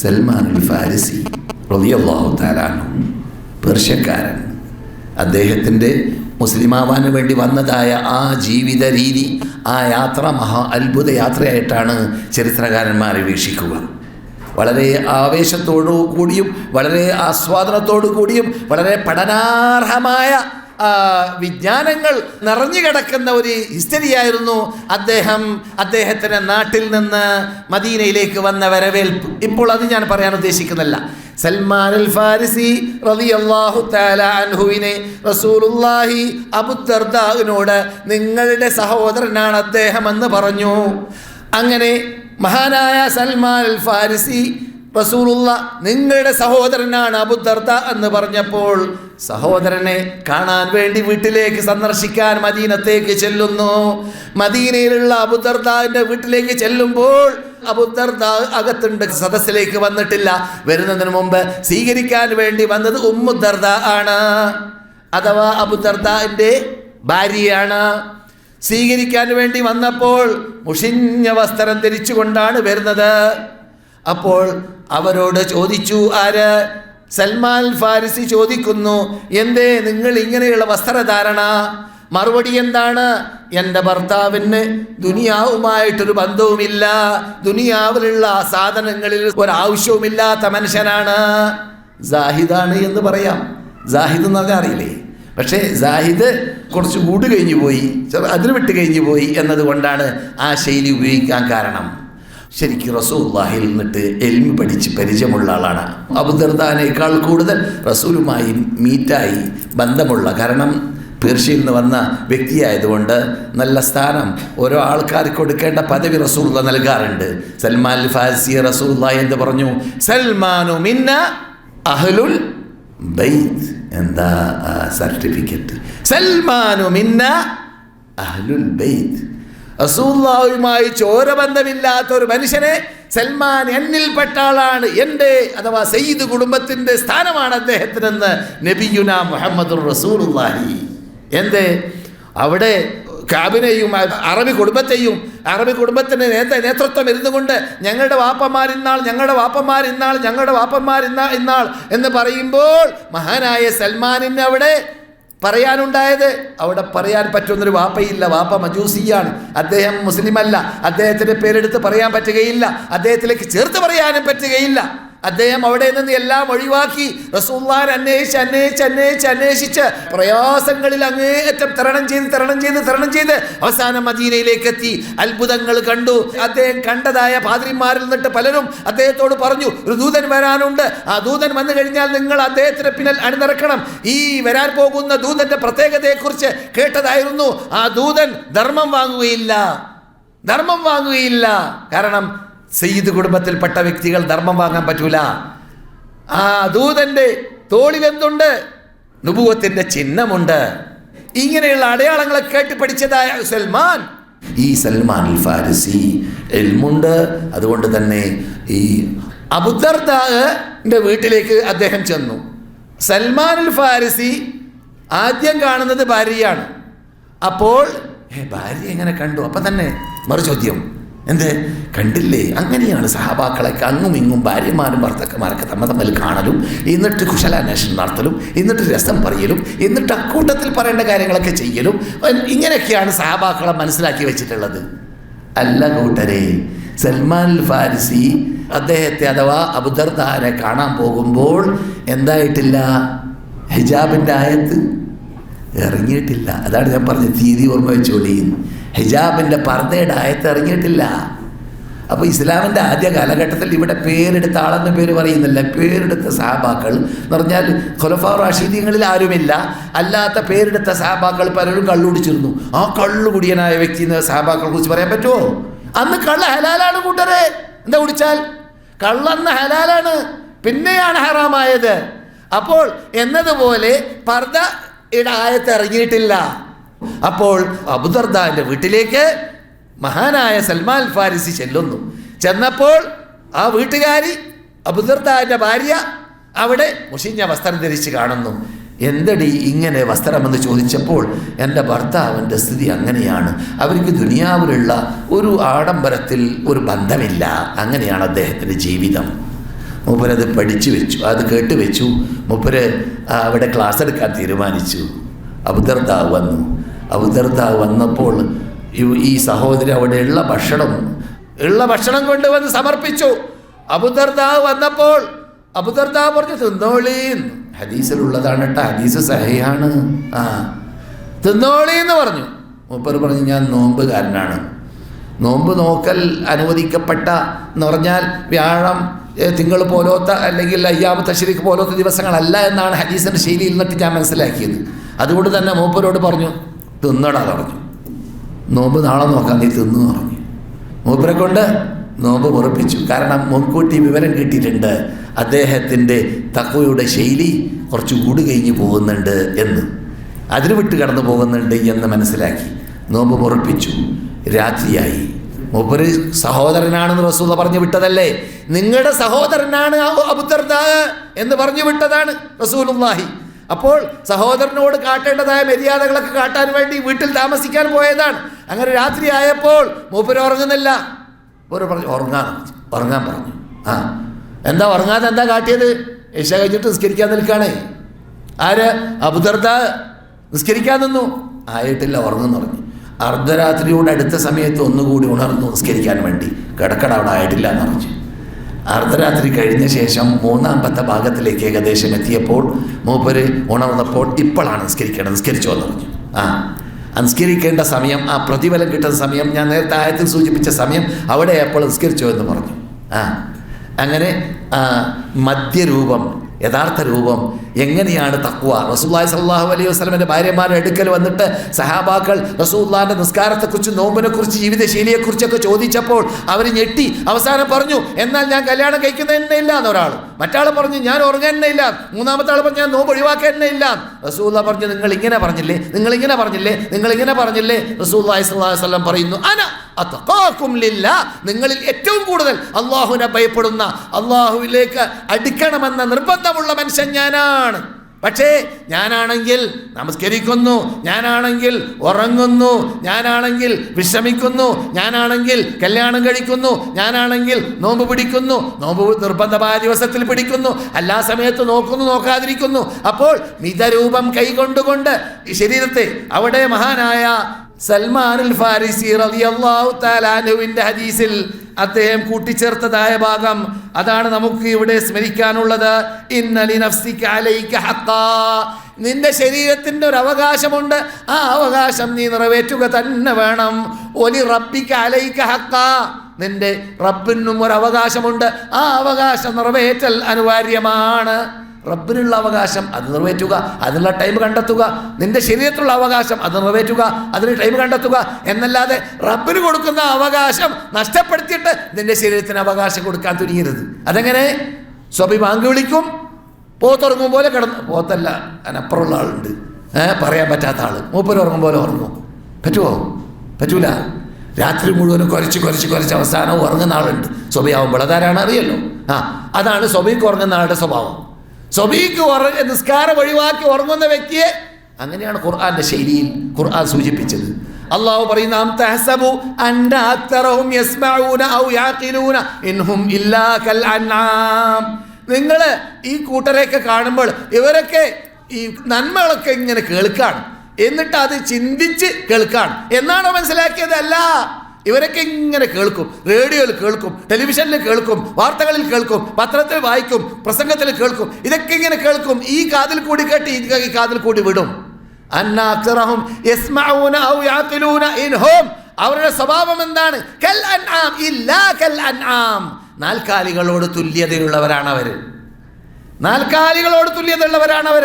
സൽമാൻ അൽ ഫാരിസി റളിയല്ലാഹു താലാനു പേർഷ്യക്കാരൻ. അദ്ദേഹത്തിന്റെ മുസ്ലിമാവാന് വേണ്ടി വന്നതായ ആ ജീവിത രീതി ആ യാത്ര മഹാ അത്ഭുത യാത്രയായിട്ടാണ് ചരിത്രകാരന്മാരെ വീക്ഷിക്കുക. വളരെ ആവേശത്തോടു കൂടിയും വളരെ ആസ്വാദനത്തോടു കൂടിയും വളരെ പഠനാർഹമായ വിജ്ഞാനങ്ങൾ നിറഞ്ഞു കിടക്കുന്ന ഒരു ഹിസ്റ്ററിയായിരുന്നു അദ്ദേഹം അദ്ദേഹത്തിന്റെ നാട്ടിൽ നിന്ന് മദീനയിലേക്ക് വന്ന വരവേൽപ്പ്. ഇപ്പോൾ അത് ഞാൻ പറയാൻ ഉദ്ദേശിക്കുന്നില്ല. സൽമാൻ അൽ ഫാരിസി റളിയല്ലാഹു തആല അൻഹുവിനെ റസൂലുള്ളാഹി അബുദർദാവിനോട് നിങ്ങളുടെ സഹോദരനാണ് അദ്ദേഹം എന്ന് പറഞ്ഞു. അങ്ങനെ മഹാനായ സൽമാൻ അൽ ഫാരിസി റസൂലുള്ള നിങ്ങളുടെ സഹോദരനാണ് അബുദർദ എന്ന് പറഞ്ഞപ്പോൾ സഹോദരനെ കാണാൻ വേണ്ടി വീട്ടിലേക്ക് സന്ദർശിക്കാൻ മദീനത്തേക്ക് ചെല്ലുന്നു. മദീനയിലുള്ള അബുദർദാന്റെ വീട്ടിലേക്ക് ചെല്ലുമ്പോൾ അബുദർദ അകത്തുണ്ട് സദസ്സിലേക്ക് വന്നിട്ടില്ല. വരുന്നതിന് മുമ്പ് സ്വീകരിക്കാൻ വേണ്ടി വന്നത് ഉമ്മുദർദ ആണ്. അഥവാ അബുദർദാന്റെ ഭാര്യയാണ്. സ്വീകരിക്കാൻ വേണ്ടി വന്നപ്പോൾ മുഷിഞ്ഞ വസ്ത്രം ധരിച്ചുകൊണ്ടാണ് വരുന്നത്. അപ്പോൾ അവരോട് ചോദിച്ചു ആര്? സൽമാൻ ഫാരിസി ചോദിക്കുന്നു എന്തേ നിങ്ങൾ ഇങ്ങനെയുള്ള വസ്ത്രധാരണ? മറുപടി എന്താണ്? എന്റെ ഭർത്താവിന് ദുനിയാവുമായിട്ടൊരു ബന്ധവുമില്ല. ദുനിയാവിലുള്ള സാധനങ്ങളിൽ ഒരാവശ്യവുമില്ലാത്ത മനുഷ്യനാണ്. ജാഹിദാണ് എന്ന് പറയാം. ജാഹിദ് എന്ന് പറഞ്ഞാൽ അറിയില്ലേ? പക്ഷേ ജാഹിദ് കുറച്ച് കൂട് കഴിഞ്ഞു പോയി അതിന് വിട്ട് കഴിഞ്ഞു പോയി എന്നതുകൊണ്ടാണ് ആ ശൈലി ഉപയോഗിക്കാൻ കാരണം. ശരിക്കും റസൂല്ലാഹിൽ നിന്നിട്ട് എൽമി പഠിച്ച് പരിചയമുള്ള ആളാണ്. അബുദർദാനേക്കാൾ കൂടുതൽ റസൂലുമായി മീറ്റായി ബന്ധമുള്ള. കാരണം പേർഷ്യയിൽ നിന്ന് വന്ന വ്യക്തിയായതുകൊണ്ട് നല്ല സ്ഥാനം ഓരോ ആൾക്കാർക്ക് കൊടുക്കേണ്ട പദവി റസൂള്ള നൽകാറുണ്ട്. സൽമാൻ ഫാസി റസൂല്ല എന്ന് പറഞ്ഞു സൽമാനു മിന്ന അഹ്ലുൽ ബൈത്ത്. എന്താ സർട്ടിഫിക്കറ്റ്? സൽമാനു മിന്ന അഹ്ലുൽ ബൈത്ത്. റസൂല്ലാവുമായി ചോരബന്ധമില്ലാത്ത ഒരു മനുഷ്യനെ സൽമാൻ എന്നിൽപ്പെട്ട ആളാണ്. എന്റെ അഥവാ സയ്യിദ് കുടുംബത്തിന്റെ സ്ഥാനമാണ് അദ്ദേഹത്തിനെന്ന് നബിയുന മുഹമ്മദ് റസൂലുല്ലാഹി എന്തേ? അവിടെ കാബിനെയും അറബി കുടുംബത്തെയും അറബി കുടുംബത്തിന്റെ നേത നേതൃത്വം ഇരുന്നു കൊണ്ട് ഞങ്ങളുടെ വാപ്പന്മാർ ഇന്നാൾ ഞങ്ങളുടെ വാപ്പന്മാർ ഇന്നാൾ ഞങ്ങളുടെ വാപ്പന്മാർ ഇന്നാൾ ഇന്നാൾ എന്ന് പറയുമ്പോൾ മഹാനായ സൽമാനിന് അവിടെ പറയാനുണ്ടായത്? അവിടെ പറയാൻ പറ്റുന്നൊരു വാപ്പയില്ല. വാപ്പ മജൂസിയാണ്. അദ്ദേഹം മുസ്ലിമല്ല. അദ്ദേഹത്തിന്റെ പേരെടുത്ത് പറയാൻ പറ്റുകയില്ല. അദ്ദേഹത്തിലേക്ക് ചേർത്ത് പറയാനും പറ്റുകയില്ല. അദ്ദേഹം അവിടെ നിന്ന് എല്ലാം ഒഴിവാക്കി. റസൂല്ലാൻ അന്വേഷിച്ച് അന്വേഷിച്ച് അന്വേഷിച്ച് അന്വേഷിച്ച് പ്രയാസങ്ങളിൽ അങ്ങേയറ്റം തരണം ചെയ്ത് തരണം ചെയ്ത് തരണം ചെയ്ത് അവസാനം മദീനയിലേക്ക് എത്തി. അത്ഭുതങ്ങൾ കണ്ടു. അദ്ദേഹം കണ്ടതായ പാതിരിമാരിൽ നിന്നിട്ട് പലരും അദ്ദേഹത്തോട് പറഞ്ഞു ഒരു ദൂതൻ വരാനുണ്ട്. ആ ദൂതൻ വന്നു കഴിഞ്ഞാൽ നിങ്ങൾ അദ്ദേഹത്തിന് പിന്നിൽ അണിനിറക്കണം ഈ വരാൻ പോകുന്ന ദൂതന്റെ പ്രത്യേകതയെക്കുറിച്ച് കേട്ടതായിരുന്നു. ആ ദൂതൻ ധർമ്മം വാങ്ങുകയില്ല. ധർമ്മം വാങ്ങുകയില്ല. കാരണം സയ്യിദ് കുടുംബത്തിൽപ്പെട്ട വ്യക്തികൾ ധർമ്മം വാങ്ങാൻ പറ്റൂല. ആ ദൂതന്റെ തോളിൽ എന്തുണ്ട് നുപൂവത്തിന്റെ ചിഹ്നമുണ്ട്. ഇങ്ങനെയുള്ള അടയാളങ്ങളെ കേട്ട് പഠിച്ചതായ സൽമാൻ. ഈ സൽമാൻ ഫാരിസി എൽമുണ്ട്. അതുകൊണ്ട് തന്നെ ഈ അബുദർദാഹിന്റെ വീട്ടിലേക്ക് അദ്ദേഹം ചെന്നു. സൽമാൻ അൽ ഫാരിസി ആദ്യം കാണുന്നത് ഭാര്യയാണ്. അപ്പോൾ ഭാര്യ എങ്ങനെ കണ്ടു? അപ്പം തന്നെ മറു ചോദ്യം എന്ത്? കണ്ടില്ലേ? അങ്ങനെയാണ് സഹാബാക്കളൊക്കെ അങ്ങും ഇങ്ങും ഭാര്യമാരും ഭർത്തക്കന്മാരൊക്കെ തമ്മ തമ്മിൽ കാണലും എന്നിട്ട് കുശലാന്വേഷണം നടത്തലും എന്നിട്ട് രസം പറയലും എന്നിട്ട് അക്കൂട്ടത്തിൽ പറയേണ്ട കാര്യങ്ങളൊക്കെ ചെയ്യലും. ഇങ്ങനെയൊക്കെയാണ് സഹാബാക്കളെ മനസ്സിലാക്കി വെച്ചിട്ടുള്ളത്. അല്ല കൂട്ടരെ സൽമാൻ ഫാരിസി അദ്ദേഹത്തെ അഥവാ അബുദർദാനെ കാണാൻ പോകുമ്പോൾ എന്തായിട്ടില്ല? ഹിജാബിന്റെ ആയത്ത്? ഇറങ്ങിയിട്ടില്ല. അതാണ് ഞാൻ പറഞ്ഞത് തീയതി ഓർമ്മ വെച്ചോളി ഹിജാബിന്റെ പർദ്ദയുടെ ആയത്ത് ഇറങ്ങിയിട്ടില്ല. അപ്പോൾ ഇസ്ലാമിന്റെ ആദ്യ കാലഘട്ടത്തിൽ ഇവിടെ പേരെടുത്ത ആളെന്ന് പേര് പറയുന്നില്ല. പേരെടുത്ത സഹാബാക്കൾ എന്ന് പറഞ്ഞാൽ ഖുലഫാ റാഷീദീങ്ങളിൽ ആരുമില്ല. അല്ലാത്ത പേരെടുത്ത സഹാബാക്കൾ പലരും കള്ളുടിച്ചിരുന്നു. ആ കള്ളു കുടിയനായ വ്യക്തി എന്ന സഹാബാക്കളെ കുറിച്ച് പറയാൻ പറ്റുമോ? അന്ന് കള്ള ഹലാലാണ് കൂട്ടരെ. എന്താ കുടിച്ചാൽ? കള്ളന്ന് ഹലാലാണ്. പിന്നെയാണ് ഹറാമായത്. അപ്പോൾ എന്നതുപോലെ പർദ്ദയുടെ ആയത്ത് ഇറങ്ങിയിട്ടില്ല അപ്പോൾ അബുദർദാന്റെ വീട്ടിലേക്ക് മഹാനായ സൽമാൻ ഫാരിസി ചെല്ലുന്നു. ചെന്നപ്പോൾ ആ വീട്ടുകാരി അബുദർദാന്റെ ഭാര്യ അവിടെ മുഷിഞ്ഞ വസ്ത്രം ധരിച്ച് കാണുന്നു. എന്തടി ഇങ്ങനെ വസ്ത്രമെന്ന് ചോദിച്ചപ്പോൾ എന്റെ ഭർത്താവിന്റെ സ്ഥിതി അങ്ങനെയാണ്. അവർക്ക് ദുനിയാവിലുള്ള ഒരു ആഡംബരത്തിൽ ഒരു ബന്ധമില്ല. അങ്ങനെയാണ് അദ്ദേഹത്തിന്റെ ജീവിതം. മൂപ്പരത് പഠിച്ചു വെച്ചു അത് കേട്ട് വെച്ചു. മൂപ്പര് അവിടെ ക്ലാസ് എടുക്കാൻ തീരുമാനിച്ചു. അബുദർദാവ് വന്നു. അബുദർദാവ് വന്നപ്പോൾ ഈ- സഹോദരി അവിടെയുള്ള ഭക്ഷണം ഉള്ള ഭക്ഷണം കൊണ്ടുവന്ന് സമർപ്പിച്ചു. അബുദർദാവ് വന്നപ്പോൾ അബുദർദാവ് പറഞ്ഞു തിന്നോളീന്ന് ഹദീസിലുള്ളതാണ് കേട്ടോ ഹദീസ് സഹിയാണ് ആ തിന്നോളി എന്ന് പറഞ്ഞു. മൂപ്പർ പറഞ്ഞു ഞാൻ നോമ്പുകാരനാണ്. നോമ്പ് നോക്കൽ അനുവദിക്കപ്പെട്ട എന്ന് പറഞ്ഞാൽ വ്യാഴം തിങ്കൾ പോലോത്ത അല്ലെങ്കിൽ അയ്യാമ തശ്രീഖ് പോലോത്ത ദിവസങ്ങളല്ല എന്നാണ് ഹദീസിന്റെ ശൈലിയിൽ നിന്നിട്ട് ഞാൻ മനസ്സിലാക്കിയത്. അതുകൊണ്ട് തന്നെ മൂപ്പരോട് പറഞ്ഞു തിന്നടാ പറഞ്ഞു. നോമ്പ് നാളെ നോക്കാൻ നീ തിന്നു പറഞ്ഞു. മൂപ്പരെ കൊണ്ട് നോമ്പ് ഉറപ്പിച്ചു കാരണം മുൻകൂട്ടി വിവരം കിട്ടിയിട്ടുണ്ട് അദ്ദേഹത്തിന്റെ തക്കവയുടെ ശൈലി കുറച്ച് കൂടി കഴിഞ്ഞ് പോകുന്നുണ്ട് എന്ന്. അതിന് വിട്ട് കടന്നു പോകുന്നുണ്ട് എന്ന് മനസ്സിലാക്കി. നോമ്പ് ഉറപ്പിച്ചു രാത്രിയായി. മൂപ്പര് സഹോദരനാണെന്ന് റസൂല പറഞ്ഞു വിട്ടതല്ലേ? നിങ്ങളുടെ സഹോദരനാണ് എന്ന് പറഞ്ഞു വിട്ടതാണ് റസൂലുള്ളാഹി. അപ്പോൾ സഹോദരനോട് കാട്ടേണ്ടതായ മര്യാദകളൊക്കെ കാട്ടാൻ വേണ്ടി വീട്ടിൽ താമസിക്കാൻ പോയതാണ്. അങ്ങനെ രാത്രി ആയപ്പോൾ മൂപ്പര് ഉറങ്ങുന്നില്ല. മൂപ്പര് പറഞ്ഞു ഉറങ്ങാൻ ഉറങ്ങാൻ പറഞ്ഞു. ആ. എന്താ ഉറങ്ങാതെ എന്താ കാട്ടിയത്? ഇഷ കഴിഞ്ഞിട്ട് നിസ്കരിക്കാൻ നിൽക്കുകയാണേ ആര്? അബുദർദ നിസ്കരിക്കാൻ നിന്നു. ആയിട്ടില്ല ഉറങ്ങുന്നു പറഞ്ഞു. അർദ്ധരാത്രിയോട് അടുത്ത സമയത്ത് ഒന്നുകൂടി ഉണർന്നു നിസ്കരിക്കാൻ വേണ്ടി. കിടക്കട അവിടെ ആയിട്ടില്ല എന്ന് പറഞ്ഞു അർദ്ധരാത്രി കഴിഞ്ഞ ശേഷം മൂന്നാമത്തെ ഭാഗത്തിലേക്ക് ഏകദേശം എത്തിയപ്പോൾ മൂപ്പര് ഉണർന്നപ്പോൾ ഇപ്പോഴാണ് നിസ്കരിക്കേണ്ടത്. നിസ്കരിച്ചോ എന്ന് പറഞ്ഞു ആ നിസ്കരിക്കേണ്ട സമയം ആ പ്രതിഫലം കിട്ടുന്ന സമയം ഞാൻ നേരത്തെ ആയത്തിൽ സൂചിപ്പിച്ച സമയം അവിടെ അപ്പോൾ നിസ്കരിച്ചോ എന്ന് പറഞ്ഞു. ആ അങ്ങനെ മധ്യരൂപം യഥാർത്ഥ രൂപം എങ്ങനെയാണ് തക്വ? റസൂല്ലായി സല്ലാഹു അലൈഹി വസ്ലമിന്റെ ഭാര്യമാരുടെ അടുക്കൽ വന്നിട്ട് സഹാബാക്കൾ റസൂല്ലാന്റെ നിസ്കാരത്തെക്കുറിച്ച് നോമ്പിനെക്കുറിച്ച് ജീവിതശൈലിയെക്കുറിച്ചൊക്കെ ചോദിച്ചപ്പോൾ അവർ ഞെട്ടി അവസാനം പറഞ്ഞു എന്നാൽ ഞാൻ കല്യാണം കഴിക്കുന്ന തന്നെ ഇല്ല എന്നൊരാൾ മറ്റാൾ പറഞ്ഞു ഞാൻ ഉറങ്ങാൻ തന്നെ ഇല്ല മൂന്നാമത്തെ ആൾ പറഞ്ഞു ഞാൻ നോമ്പ് ഒഴിവാക്കാൻ തന്നെ ഇല്ല റസൂല്ല പറഞ്ഞു നിങ്ങൾ ഇങ്ങനെ പറഞ്ഞില്ലേ? നിങ്ങൾ ഇങ്ങനെ പറഞ്ഞില്ലേ? നിങ്ങൾ ഇങ്ങനെ പറഞ്ഞില്ലേ? അലൈഹി വസല്ലം പറയുന്നു അന അത്തക്കാക്കുമില്ല നിങ്ങളിൽ ഏറ്റവും കൂടുതൽ അള്ളാഹുവിനെ ഭയപ്പെടുന്ന അള്ളാഹുവിലേക്ക് അടുക്കണമെന്ന നിർബന്ധമുള്ള മനുഷ്യൻ ഞാനാണ്. പക്ഷേ ഞാനാണെങ്കിൽ നമസ്കരിക്കുന്നു ഞാനാണെങ്കിൽ ഉറങ്ങുന്നു ഞാനാണെങ്കിൽ വിശ്രമിക്കുന്നു ഞാനാണെങ്കിൽ കല്യാണം കഴിക്കുന്നു ഞാനാണെങ്കിൽ നോമ്പ് പിടിക്കുന്നു നോമ്പ് നിർബന്ധമായ ദിവസത്തിൽ പിടിക്കുന്നു എല്ലാ സമയത്ത് നോക്കുന്നു നോക്കാതിരിക്കുന്നു. അപ്പോൾ മിതരൂപം കൈകൊണ്ടുകൊണ്ട് ശരീരത്തെ അവിടെ മഹാനായ സൽമാനുൽ ഫാരിസി റളിയല്ലാഹു അൻഹുവിന്റെ ഹദീസിൽ അദ്ദേഹം കൂട്ടിച്ചേർത്തതായ ഭാഗം അതാണ് നമുക്ക് ഇവിടെ സ്മരിക്കാനുള്ളത്. ഇന്നലി നഫ്സിക അലൈക ഹഖാ. നിന്റെ ശരീരത്തിന്റെ ഒരു അവകാശമുണ്ട്. ആ അവകാശം നീ നിറവേറ്റുക തന്നെ വേണം. ഒലി റബ്ബിക അലൈക ഹഖാ. നിന്റെ റബ്ബിനും ഒരു അവകാശമുണ്ട്. ആ അവകാശം നിറവേറ്റൽ അനിവാര്യമാണ്. റബ്ബിനുള്ള അവകാശം അത് നിറവേറ്റുക അതിനുള്ള ടൈം കണ്ടെത്തുക നിന്റെ ശരീരത്തിലുള്ള അവകാശം അത് നിറവേറ്റുക അതിന് ടൈം കണ്ടെത്തുക എന്നല്ലാതെ റബ്ബിന് കൊടുക്കുന്ന അവകാശം നഷ്ടപ്പെടുത്തിയിട്ട് നിന്റെ ശരീരത്തിന് അവകാശം കൊടുക്കാൻ തുനിയരുത്. അതെങ്ങനെ? സ്വഭി ബാങ്ക് വിളിക്കും പോത്തുറങ്ങും പോലെ കിടന്ന് പോത്തല്ല അതിനപ്പുറമുള്ള ആളുണ്ട്. പറയാൻ പറ്റാത്ത ആൾ മൂപ്പര് ഉറങ്ങും പോലെ ഉറങ്ങും. പറ്റുമോ പറ്റൂല. രാത്രി മുഴുവനും കുരച്ച് കുരച്ച് കുരച്ച് അവസാനം ഉറങ്ങുന്ന ആളുണ്ട്. സ്വഭയാവുമ്പോൾ അതാരാണ്? അറിയല്ലോ. ആ അതാണ് സ്വഭയ്ക്ക് ഉറങ്ങുന്ന ആളുടെ സ്വഭാവം. സ്വബീക്ക് നിസ്കാരം ഒഴിവാക്കി ഉറങ്ങുന്ന വ്യക്തിയെ അങ്ങനെയാണ് ഖുർആന്റെ ശൈലിയിൽ ഖുർആൻ സൂചിപ്പിച്ചത്. അള്ളാഹു പറയുന്ന "അം തഹ്സബു അന്ന അക്തറഹും യസ്മഊന ഔ ഇല്ലാ കൽ അൻആം നിങ്ങൾ ഈ കൂട്ടരെയൊക്കെ കാണുമ്പോൾ ഇവരൊക്കെ ഈ നന്മകളൊക്കെ ഇങ്ങനെ കേൾക്കാണ്. എന്നിട്ട് അത് ചിന്തിച്ച് കേൾക്കാണ്. എന്നാണോ മനസ്സിലാക്കിയത്? അല്ല. ഇവരൊക്കെ ഇങ്ങനെ കേൾക്കും റേഡിയോയിൽ കേൾക്കും ടെലിവിഷനിൽ കേൾക്കും വാർത്തകളിൽ കേൾക്കും പത്രത്തിൽ വായിക്കും പ്രസംഗത്തിൽ കേൾക്കും ഇതൊക്കെ ഇങ്ങനെ കേൾക്കും. ഈ കാതിൽ കൂടി കേട്ട് ഈ കാതിൽ കൂടി വിടും. അവരുടെ സ്വഭാവം എന്താണ്? നാൽക്കാലികളോട് തുല്യതയുള്ളവരാണ് അവർ. നാൽക്കാലികളോട് തുല്യതയുള്ളവരാണ് അവർ.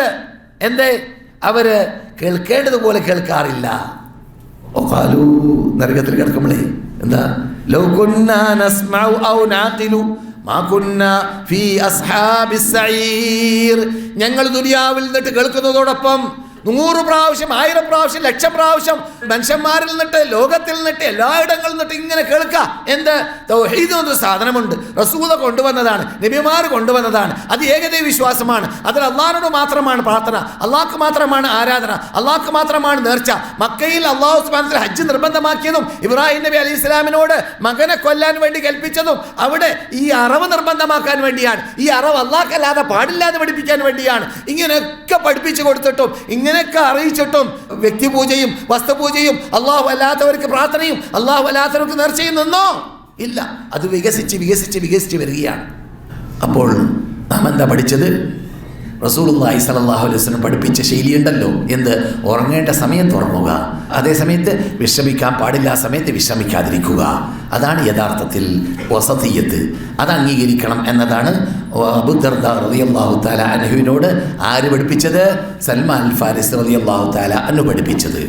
എന്തേ? അവർ കേൾക്കേണ്ടതുപോലെ കേൾക്കാറില്ല. ഒക്കാലു നരകത്തിൽ കിടക്കുമ്പോഴേ എന്താ ഞങ്ങൾ ദുനിയാവിൽ നിന്നിട്ട് കേൾക്കുന്നതോടൊപ്പം നൂറ് പ്രാവശ്യം ആയിരം പ്രാവശ്യം ലക്ഷം പ്രാവശ്യം മനുഷ്യന്മാരിൽ നിന്നിട്ട് ലോകത്തിൽ നിന്നിട്ട് എല്ലായിടങ്ങളിൽ നിന്നിട്ട് ഇങ്ങനെ കേൾക്കുക എന്ത്? തൗഹീദ് സാധനമുണ്ട്. റസൂത കൊണ്ടുവന്നതാണ്. നബിമാർ കൊണ്ടുവന്നതാണ്. അത് ഏകദൈവ വിശ്വാസമാണ്. അതിൽ അള്ളാഹിനോട് മാത്രമാണ് പ്രാർത്ഥന. അള്ളാഹ്ക്ക് മാത്രമാണ് ആരാധന. അള്ളാഹ്ക്ക് മാത്രമാണ് നേർച്ച. മക്കയിൽ അള്ളാഹു സുബാനത്തിൽ ഹജ്ജ് നിർബന്ധമാക്കിയതും ഇബ്രാഹിം നബി അലി ഇസ്ലാമിനോട് മകനെ കൊല്ലാൻ വേണ്ടി കൽപ്പിച്ചതും അവിടെ ഈ അറവ് നിർബന്ധമാക്കാൻ വേണ്ടിയാണ്. ഈ അറവ് അള്ളാഹ്ക്കല്ലാതെ പാടില്ല എന്ന് പഠിപ്പിക്കാൻ വേണ്ടിയാണ്. ഇങ്ങനെയൊക്കെ പഠിപ്പിച്ചു കൊടുത്തിട്ടും ഇങ്ങനെയൊക്കെ അറിയിച്ചിട്ടും വ്യക്തിപൂജയും വസ്തുപൂജയും അള്ളാഹു അല്ലാത്തവർക്ക് പ്രാർത്ഥനയും അള്ളാഹു അല്ലാത്തവർക്ക് നേർച്ചയും നിന്നോ? ഇല്ല. അത് വികസിച്ച് വികസിച്ച് വികസിച്ച് വരികയാണ്. അപ്പോൾ നാം എന്താ പഠിച്ചത്? റസൂലുള്ളാഹി സലല്ലാഹു അലൈഹി വസ്ലം പഠിപ്പിച്ച ശൈലിയുണ്ടല്ലോ. എന്ത്? ഉറങ്ങേണ്ട സമയത്ത് ഉറങ്ങുക അതേ സമയത്ത് വിശ്രമിക്കാൻ പാടില്ല ആ സമയത്ത് വിശ്രമിക്കാതിരിക്കുക. അതാണ് യഥാർത്ഥത്തിൽ വസതിയത്ത്. അത് അംഗീകരിക്കണം എന്നതാണ് അബുദർദ റളിയല്ലാഹു തആല അൻഹുവിനോട് ആര് പഠിപ്പിച്ചത്? സൽമാൻ ഫാരിസ് റതി അള്ളാഹു താല അനു പഠിപ്പിച്ചത്.